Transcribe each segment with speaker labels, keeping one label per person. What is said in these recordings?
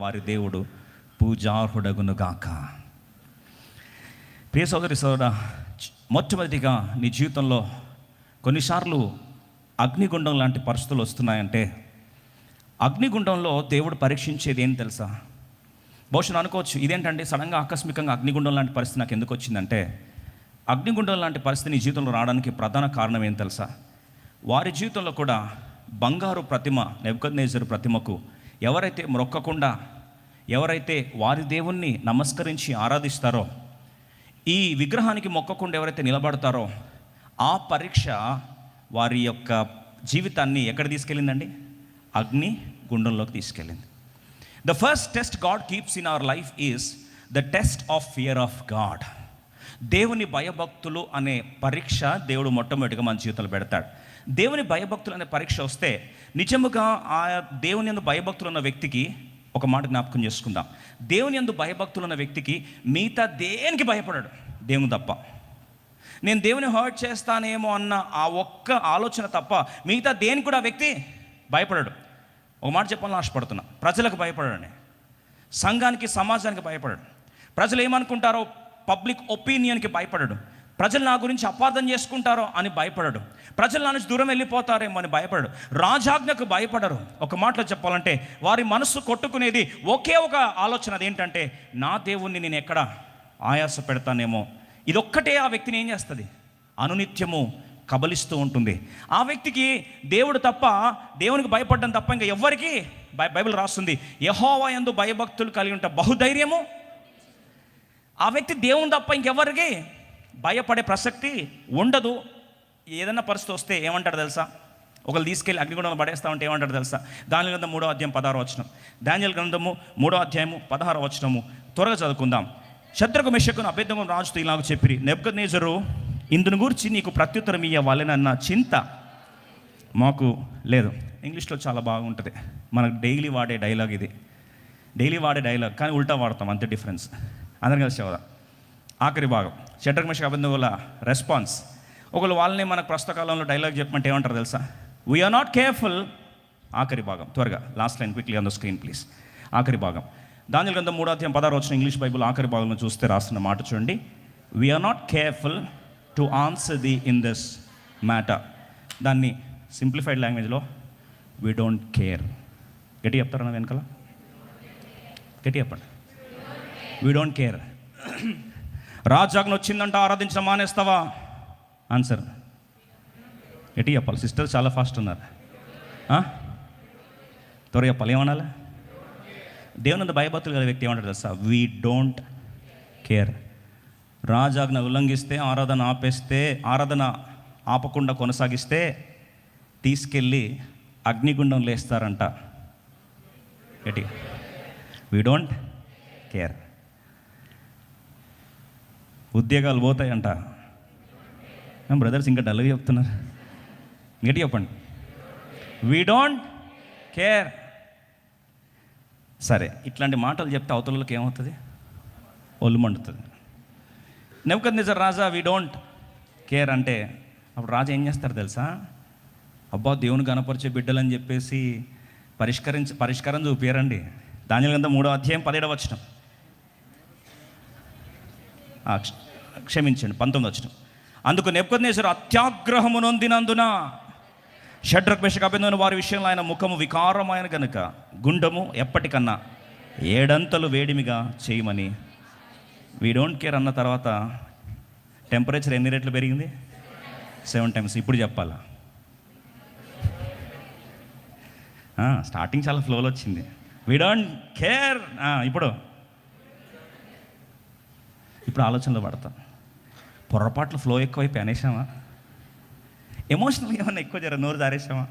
Speaker 1: వారి దేవుడు పూజార్హుడగునుగాక ప్రియ సోదరి సోదర మొట్టమొదటిగా నీ జీవితంలో కొన్నిసార్లు అగ్నిగుండం లాంటి పరిస్థితులు వస్తున్నాయంటే అగ్నిగుండంలో దేవుడు పరీక్షించేది ఏం తెలుసా? బహుశా అనుకోవచ్చు ఇదేంటంటే సడన్గా ఆకస్మికంగా అగ్నిగుండం లాంటి పరిస్థితి నాకు ఎందుకు వచ్చిందంటే అగ్నిగుండం లాంటి పరిస్థితి నీ జీవితంలో రావడానికి ప్రధాన కారణం ఏం తెలుసా? వారి జీవితంలో కూడా బంగారు ప్రతిమ నెబ్కద్నేజర్ ప్రతిమకు ఎవరైతే మొక్కకుండా ఎవరైతే వారి దేవుణ్ణి నమస్కరించి ఆరాధిస్తారో ఈ విగ్రహానికి మొక్కకుండా ఎవరైతే నిలబడతారో ఆ పరీక్ష వారి యొక్క జీవితాన్ని ఎక్కడ తీసుకెళ్ళిందండి? అగ్ని గుండంలోకి తీసుకెళ్ళింది. The first test God keeps in our life is the test of fear of God దేవుని భయభక్తులు అనే పరీక్ష దేవుడు మొట్టమొదటిగా మన జీవితంలో పెడతాడు. దేవుని భయభక్తులు అనే పరీక్ష వస్తే నిజముగా ఆ దేవుని యందు భయభక్తులు ఉన్న వ్యక్తికి ఒక మాట జ్ఞాపకం చేసుకుందాం. దేవుని యందు భయభక్తులు ఉన్న వ్యక్తికి మిగతా దేనికి భయపడాడు? దేవుని తప్ప. నేను దేవుని హర్ట్ చేస్తానేమో అన్న ఆ ఒక్క ఆలోచన తప్ప మిగతా దేనికి కూడా ఆ వ్యక్తి భయపడాడు? ఒక మాట చెప్పాలని ఆశపడుతున్నా. ప్రజలకు భయపడని సంఘానికి సమాజానికి భయపడడు. ప్రజలు ఏమనుకుంటారో? పబ్లిక్ ఒపీనియన్కి భయపడడు. ప్రజలు నా గురించి అపార్థం చేసుకుంటారో అని భయపడడు. ప్రజలు నా నుంచి దూరం వెళ్ళిపోతారేమో అని భయపడడు. రాజాజ్ఞకు భయపడరు. ఒక మాటలో చెప్పాలంటే వారి మనస్సు కొట్టుకునేది ఒకే ఒక ఆలోచన అదేంటంటే నా దేవుణ్ణి నేను ఎక్కడ ఆయాస పెడతానేమో. ఇదొక్కటే ఆ వ్యక్తిని ఏం చేస్తుంది? అనునిత్యము కబలిస్తూ ఉంటుంది. ఆ వ్యక్తికి దేవుడు తప్ప దేవునికి భయపడడం తప్ప ఇంకా ఎవ్వరికి బై- బైబిల్ రాస్తుంది. యహోవా ఎందు భయభక్తులు కలిగి ఉంటా బహుధైర్యము. ఆ వ్యక్తి దేవుని తప్ప ఇంకెవరికి భయపడే ప్రసక్తి ఉండదు. ఏదైనా పరిస్థితి వస్తే ఏమంటాడు తెలుసా? ఒకరు తీసుకెళ్ళి అగ్నిగుండంలో పడేస్తామంటే ఏమంటాడు తెలుసా? దాని గ్రంథం మూడో అధ్యాయం పదహారు వచనం. ధాన్యాల గ్రంథము మూడో అధ్యాయము పదహారు వచనము. త్వరగా చదువుకుందాం. శత్రుకు మిషకును అభ్యర్థం రాజుతో ఇలాగ చెప్పిరి. నెబ్కద్నేజరు ఇందును గురించి నీకు ప్రత్యుత్తరం ఇవ్వాలనన్న చింత మాకు లేదు. ఇంగ్లీష్లో చాలా బాగుంటుంది. మనకు డైలీ వాడే డైలాగ్ ఇది. డైలీ వాడే డైలాగ్ కానీ ఉల్టా వాడతాం అంతే డిఫరెన్స్. అందరం కలిసి ఆఖరి భాగం. షట్టర్ మిష అబద్ధం రెస్పాన్స్ ఒకళ్ళు వాళ్ళని మనకు ప్రస్తుత కాలంలో డైలాగ్ చెప్పమంటే ఏమంటారు తెలుసా? వీఆర్ నాట్ కేర్ఫుల్ ఆఖరి భాగం. త్వరగా last line quickly on the screen please ఆఖరి భాగం. దాని గ్రంథం మూడో అధ్యాయం పదహారు వచ్చిన ఇంగ్లీష్ బైబుల్ ఆఖరి భాగంలో చూస్తే రాస్తున్న మాట చూడండి. We are not careful to answer the in this matter దాన్ని సింప్లిఫైడ్ లాంగ్వేజ్లో వీ డోంట్ కేర్ గట్టి చెప్తారా వెనకాల? గట్టి చెప్పండి. వీ డోంట్ కేర్ రాజాగ్ని వచ్చిందంట ఆరాధించడం మానేస్తావా? ఆన్సర్ ఎటు చెప్పాలి? సిస్టర్ చాలా ఫాస్ట్ ఉన్నారు. త్వర చెప్పాలి ఏమనాలి? దేవుని భయభక్తులు గల వ్యక్తి ఏమంటారు తెలుసా? వీ డోంట్ కేర్ రాజాజ్ఞ ఉల్లంఘిస్తే ఆరాధన ఆపేస్తే ఆరాధన ఆపకుండా కొనసాగిస్తే తీసుకెళ్ళి అగ్నిగుండం లేస్తారంట. ఎటి? వీ డోంట్ కేర్ ఉద్యోగాలు పోతాయంట. బ్రదర్స్ ఇంకా డల్గా చెప్తున్నారు? గట్టి చెప్పండి. వీ డోంట్ కేర్ సరే ఇట్లాంటి మాటలు చెప్తే అవతలకి ఏమవుతుంది? ఒళ్ళు మండుతుంది. నెవకద్ నిజర్ రాజా వీ డోంట్ కేర్ అంటే అప్పుడు రాజా ఏం చేస్తారు తెలుసా? అబ్బా దేవుని కనపరిచే బిడ్డలని చెప్పేసి పరిష్కరించి పరిష్కారం చూపించారండి దాని కింద మూడో అధ్యాయం పదిహేడవ వచ్చిన క్షమించండి పంతొమ్మిది వచ్చిన. అందుకు నెప్పుకొనేసారు అత్యాగ్రహము నొందినందున షడ్రక్ అభినందన వారి విషయంలో ఆయన ముఖము వికారమైన గనుక గుండము ఎప్పటికన్నా ఏడంతలు వేడిమిగా చేయమని. వీ డోంట్ కేర్ అన్న తర్వాత టెంపరేచర్ ఎన్ని రెట్లు పెరిగింది? సెవెన్ టైమ్స్ ఇప్పుడు చెప్పాలా? స్టార్టింగ్ చాలా ఫ్లోలో వచ్చింది. వీ డోంట్ కేర్ ఇప్పుడు ఇప్పుడు ఆలోచనలో పడతాం. పొరపాట్లు ఫ్లో ఎక్కువైపోయి అనేసామా ఎమోషనల్ ఏమన్నా ఎక్కువ జర నోరు దారేసామా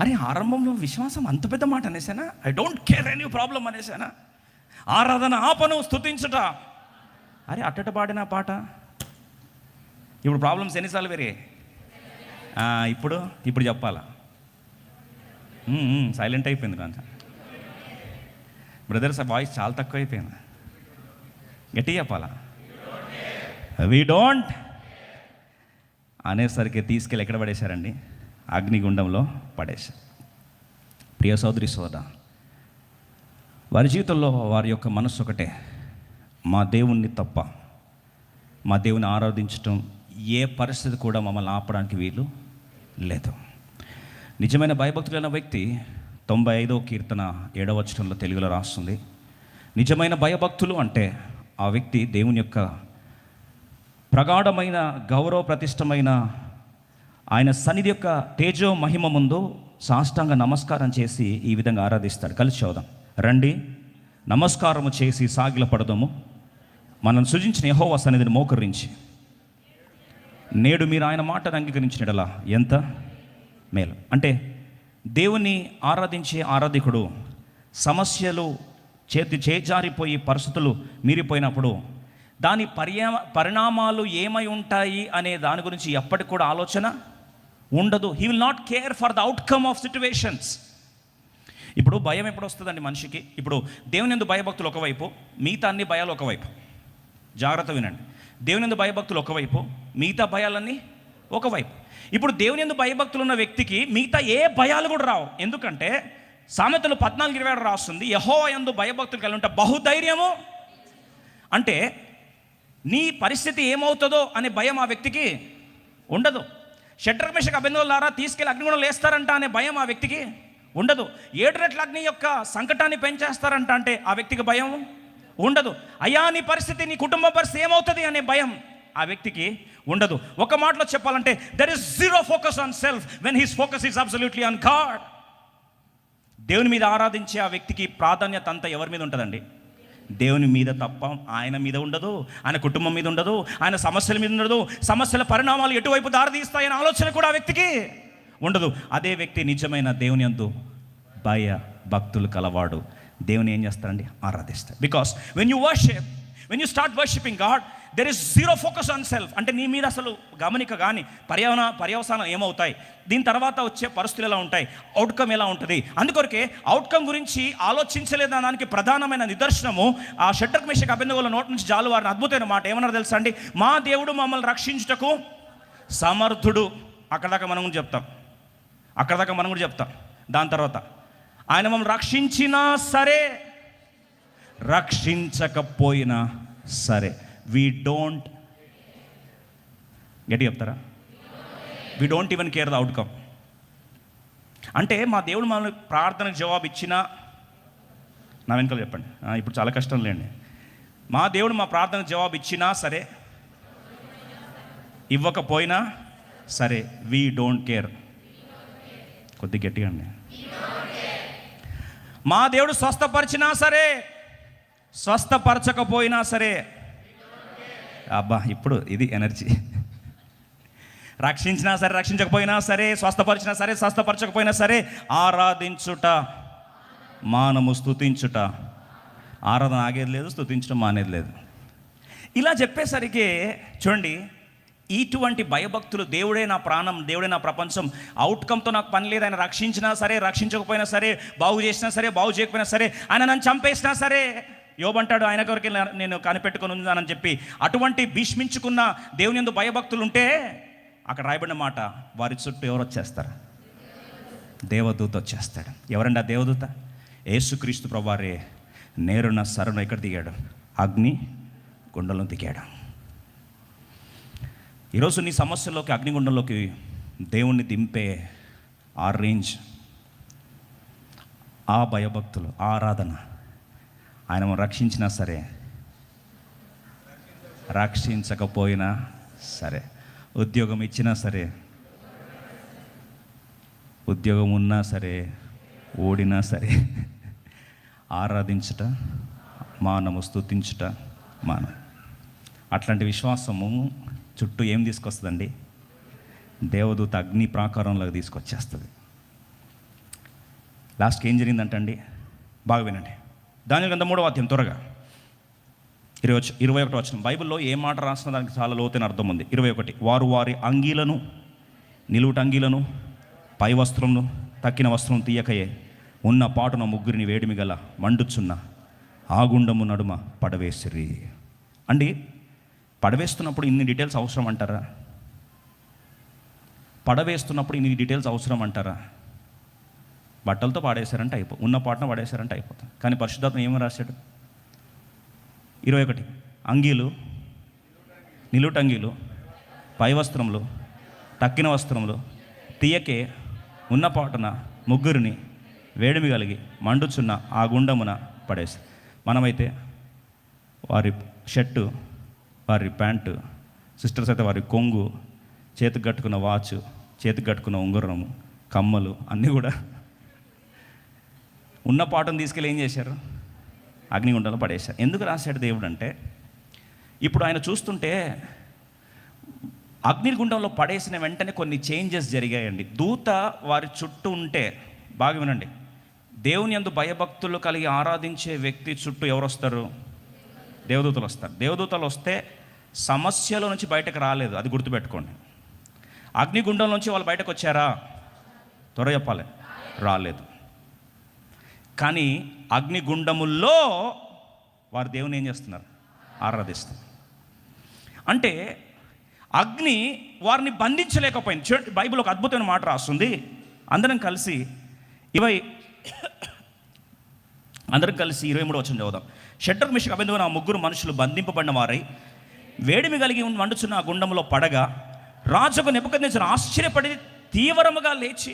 Speaker 1: అరే ఆరంభంలో విశ్వాసం అంత పెద్ద మాట అనేసానా I don't care any problem అనేసానా ఆరాధన ఆపను స్థుతించుట అరే అట్టట పాడిన పాట? ఇప్పుడు ప్రాబ్లమ్స్ ఎన్నిసార్లు పెరిగాయి? ఇప్పుడు ఇప్పుడు చెప్పాలా? సైలెంట్ అయిపోయింది కొంచెం. బ్రదర్స్ ఆ వాయిస్ చాలా తక్కువ అయిపోయింది గట్టి చెప్పాలా? వీ డోంట్ అనేసరికి తీసుకెళ్ళి ఎక్కడ పడేశారండి? అగ్నిగుండంలో పడేశారు. ప్రియ సోదరి సోద వారి జీవితంలో వారి యొక్క మనస్సు ఒకటే మా దేవుణ్ణి తప్ప మా దేవుని ఆరాధించటం ఏ పరిస్థితి కూడా మమ్మల్ని ఆపడానికి వీలు లేదు. నిజమైన భయభక్తులైన వ్యక్తి తొంభై ఐదో కీర్తన ఏడవ వచనంలో తెలుగులో రాస్తుంది. నిజమైన భయభక్తులు అంటే ఆ వ్యక్తి దేవుని యొక్క ప్రగాఢమైన గౌరవ ప్రతిష్టమైన ఆయన సన్నిధి యొక్క తేజో మహిమ ముందు సాష్టాంగ నమస్కారం చేసి ఈ విధంగా ఆరాధిస్తాడు. కలిసి చూద్దాం రండి. నమస్కారము చేసి సాగిల పడదాము. మనం సృజించిన యహోవా సన్నిధిని మోకరించి. నేడు మీరు ఆయన మాటను అంగీకరించినడలా ఎంత? మేలు. అంటే దేవుని ఆరాధించే ఆరాధికుడు సమస్యలు చేతి చేజారిపోయి పరిస్థితులు మీరిపోయినప్పుడు దాని పర్యా పరిణామాలు ఏమై ఉంటాయి అనే దాని గురించి ఎప్పటికి కూడా ఆలోచన ఉండదు. He will not care for the outcome of situations ఇప్పుడు భయం ఎప్పుడు వస్తుందండి మనిషికి? ఇప్పుడు దేవుని ఎందు భయభక్తులు ఒకవైపు మిగతా అన్ని భయాలు ఒకవైపు. జాగ్రత్త వినండి. దేవుని ఎందు భయభక్తులు ఒకవైపు మిగతా భయాలన్నీ ఒకవైపు. ఇప్పుడు దేవుని ఎందు భయభక్తులు ఉన్న వ్యక్తికి మిగతా ఏ భయాలు కూడా రావు. ఎందుకంటే సామెతలు పద్నాలుగు ఇరవై ఏడు రాస్తుంది యహో ఎందు భయభక్తులు కలిగి ఉంటే బహుధైర్యము? అంటే నీ పరిస్థితి ఏమవుతుందో అనే భయం ఆ వ్యక్తికి ఉండదు. షట్రమేషకు అభినందనలారా తీసుకెళ్ళి అగ్నిగుణం లేస్తారంట అనే భయం ఆ వ్యక్తికి ఉండదు. ఏడు రెట్ల అగ్ని యొక్క సంకటాన్ని పెంచేస్తారంట అంటే ఆ వ్యక్తికి భయం ఉండదు. అయ్యా నీ పరిస్థితి నీ కుటుంబ పరిస్థితి ఏమవుతుంది అనే భయం ఆ వ్యక్తికి ఉండదు. ఒక మాటలో చెప్పాలంటే there is zero focus on self when his focus is absolutely on God దేవుని మీద ఆరాధించే ఆ వ్యక్తికి ప్రాధాన్యత అంతా ఎవరి మీద ఉంటుందండి? దేవుని మీద తప్ప ఆయన మీద ఉండదు ఆయన కుటుంబం మీద ఉండదు ఆయన సమస్యల మీద ఉండదు సమస్యల పరిణామాలు ఎటువైపు దారితీస్తాయనే ఆలోచన కూడా ఆ వ్యక్తికి ఉండదు. అదే వ్యక్తి నిజమైన దేవుని అందు భయ భక్తులు కలవాడు. దేవుని ఏం చేస్తారండి? ఆరాధిస్తారు because when you worship when you start worshipping God there is zero focus on self అంటే నీ మీద అసలు గమనిక కానీ పర్యావరణ పర్యవసానం ఏమవుతాయి? దీని తర్వాత వచ్చే పరిస్థితులు ఎలా ఉంటాయి? అవుట్కమ్ ఎలా ఉంటుంది? అందుకొరకే అవుట్కమ్ గురించి ఆలోచించలేదా దానికి ప్రధానమైన నిదర్శనము ఆ షట్టర్ మిషక్ అభినందన నోటి నుంచి జాలు వారిని అద్భుతమైన మాట ఏమన్నారు తెలుసా అండి? మా దేవుడు మమ్మల్ని రక్షించుటకు సమర్థుడు. అక్కడ దాకా మనం కూడా చెప్తాం. అక్కడ దాకా మనం కూడా చెప్తాం. దాని తర్వాత ఆయన మమ్మల్ని రక్షించినా సరే రక్షించకపోయినా సరే. వీ డోంట్ గట్టి చెప్తారా? We don't even care the outcome అంటే మా దేవుడు మనల్ని ప్రార్థనకు జవాబు ఇచ్చినా నా వెనుకలు చెప్పండి. ఇప్పుడు చాలా కష్టం లేండి. మా దేవుడు మా ప్రార్థనకు జవాబు ఇచ్చినా సరే ఇవ్వకపోయినా సరే వీ డోంట్ కేర్ కొద్ది గట్టిగా అండి. మా దేవుడు స్వస్థపరిచినా సరే స్వస్థపరచకపోయినా సరే అబ్బా ఇప్పుడు ఇది ఎనర్జీ. రక్షించినా సరే రక్షించకపోయినా సరే స్వస్థపరిచినా సరే స్వస్థపరచకపోయినా సరే ఆరాధించుట మానము స్తుతించుట. ఆరాధన ఆగేది లేదు స్తుతించడం మానేది లేదు. ఇలా చెప్పేసరికి చూడండి ఇటువంటి భయభక్తులు దేవుడే నా ప్రాణం దేవుడే నా ప్రపంచం అవుట్కమ్తో నాకు పని లేదు ఆయన రక్షించినా సరే రక్షించకపోయినా సరే బాగు చేసినా సరే బాగు చేయకపోయినా సరే ఆయన నన్ను చంపేసినా సరే యోబంటాడు ఆయన కొరకు నేను కనిపెట్టుకొని ఉన్నానని చెప్పి. అటువంటి భీష్మించుకున్న దేవుని ఎందు భయభక్తులు ఉంటే అక్కడ రాయబడిన మాట వారి చుట్టూ ఎవరు వచ్చేస్తారు? దేవదూత వచ్చేస్తాడు. ఎవరండి ఆ దేవదూత? యేసుక్రీస్తు ప్రభువారే నేరున సరణ ఎక్కడ దిగాడు? అగ్ని గుండంలో దిగాడు. ఈరోజు నీ సమస్యలోకి అగ్నిగుండంలోకి దేవుణ్ణి దింపే ఆ రేంజ్ ఆ భయభక్తులు ఆ ఆరాధన ఆయన రక్షించినా సరే రక్షించకపోయినా సరే ఉద్యోగం ఇచ్చినా సరే ఉద్యోగం ఉన్నా సరే ఓడినా సరే ఆరాధించుట మానము స్థుతించుట మానం. అట్లాంటి విశ్వాసము చుట్టూ ఏం తీసుకొస్తుందండి? దేవదూత అగ్ని ప్రాకారంలోకి తీసుకొచ్చేస్తుంది. లాస్ట్కి ఏం జరిగిందంటండి? బాగా వినండి. దాని కింద మూడవ అధ్యాయం త్వరగా. ఇరవై వచ్చి ఇరవై ఒకటి వచ్చిన బైబిల్లో ఏ మాట రాసిన దానికి చాలా లోతైన అర్థం ఉంది. ఇరవై ఒకటి. వారు వారి అంగీలను నిలువుట అంగీలను పై వస్త్రమును తక్కిన వస్త్రం తీయకయే. ఉన్న పాటున ముగ్గురిని వేడిమి గల మండుచున్న ఆగుండము నడుమ పడవేసిరి. అండి పడవేస్తున్నప్పుడు ఇన్ని డీటెయిల్స్ అవసరం అంటారా? పడవేస్తున్నప్పుడు ఇన్ని డీటెయిల్స్ అవసరం అంటారా? బట్టలతో పాడేశారంటే అయిపో ఉన్న పాటను పాడేశారంటే అయిపోతుంది కానీ పరిశుద్ధాత్మ ఏమని రాశాడు? ఇరవై ఒకటి. అంగీలు నిలుటంగీలు పై వస్త్రములు తక్కిన వస్త్రములు తీయకే ఉన్న పాటన ముగ్గురిని వేడిమి కలిగి మండుచున్న ఆ గుండమున పడేసి మనమైతే వారి షర్టు వారి ప్యాంటు సిస్టర్స్ అయితే వారి కొంగు చేతికి కట్టుకున్న వాచ్ చేతికి కట్టుకున్న ఉంగరము కమ్మలు అన్నీ కూడా ఉన్న పాటను తీసుకెళ్ళి ఏం చేశారు? అగ్నిగుండంలో పడేశారు. ఎందుకు రాశాడు దేవుడు అంటే ఇప్పుడు ఆయన చూస్తుంటే అగ్నిగుండంలో పడేసిన వెంటనే కొన్ని చేంజెస్ జరిగాయండి. దూత వారి చుట్టూ ఉంటే బాగా వినండి. దేవుని అందు భయభక్తులు కలిగి ఆరాధించే వ్యక్తి చుట్టూ ఎవరు వస్తారు దేవదూతలు వస్తారు. దేవదూతలు వస్తే సమస్యలో నుంచి బయటకు రాలేదు. అది గుర్తుపెట్టుకోండి. అగ్నిగుండం నుంచి వాళ్ళు బయటకు వచ్చారా? త్వర చెప్పాలి. రాలేదు. కానీ అగ్నిగుండముల్లో వారు దేవుని ఏం చేస్తున్నారు? ఆరాధిస్తారు అంటే అగ్ని వారిని బంధించలేకపోయింది. చూడండి బైబిల్ ఒక అద్భుతమైన మాట రాస్తుంది. అందరం కలిసి ఇరవై అందరం కలిసి ఇరవై మూడు వచ్చిన చదువుదాం. షట్టర్ మిషక్ అభిందువు ఆ ముగ్గురు మనుషులు బంధింపబడిన వారై వేడిమి కలిగి ఉన్న మండుచున్న ఆ గుండంలో పడగా రాజుకు నెప్పుకొందించిన ఆశ్చర్యపడి తీవ్రముగా లేచి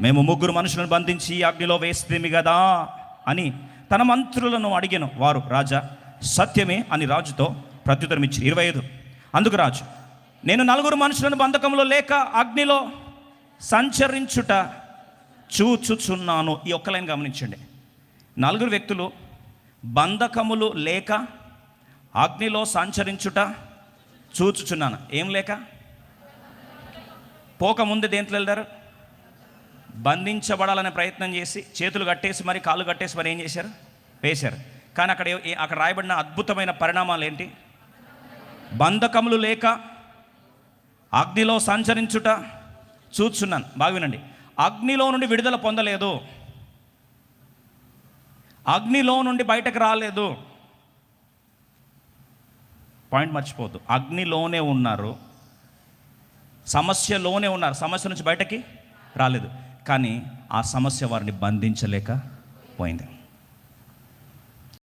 Speaker 1: మేము ముగ్గురు మనుషులను బంధించి అగ్నిలో వేస్తేమి కదా అని తన మంత్రులను అడిగాను. వారు రాజా సత్యమే అని రాజుతో ప్రత్యుత్తరం ఇచ్చి ఇరవై ఐదు అందుకు రాజు నేను నలుగురు మనుషులను బంధకంలో లేక అగ్నిలో సంచరించుట చూచుచున్నాను. ఈ ఒక్క లైన్ గమనించండి. నలుగురు వ్యక్తులు బంధకములు లేక అగ్నిలో సంచరించుట చూచుచున్నాను. ఏం లేక? పోక ముందు దేంట్లో వెళ్తారు బంధించబడాలనే ప్రయత్నం చేసి చేతులు కట్టేసి మరి కాళ్ళు కట్టేసి మరి ఏం చేశారు? వేశారు. కానీ అక్కడ అక్కడ రాయబడిన అద్భుతమైన పరిణామాలు ఏంటి? బంధకములు లేక అగ్నిలో సంచరించుట చూచున్నాను. బాగా వినండి. అగ్నిలో నుండి విడుదల పొందలేదు. అగ్నిలో నుండి బయటకు రాలేదు. పాయింట్ మర్చిపోవద్దు. అగ్నిలోనే ఉన్నారు. సమస్యలోనే ఉన్నారు. సమస్య నుంచి బయటకి రాలేదు. కానీ ఆ సమస్య వారిని బంధించలేక పోయింది.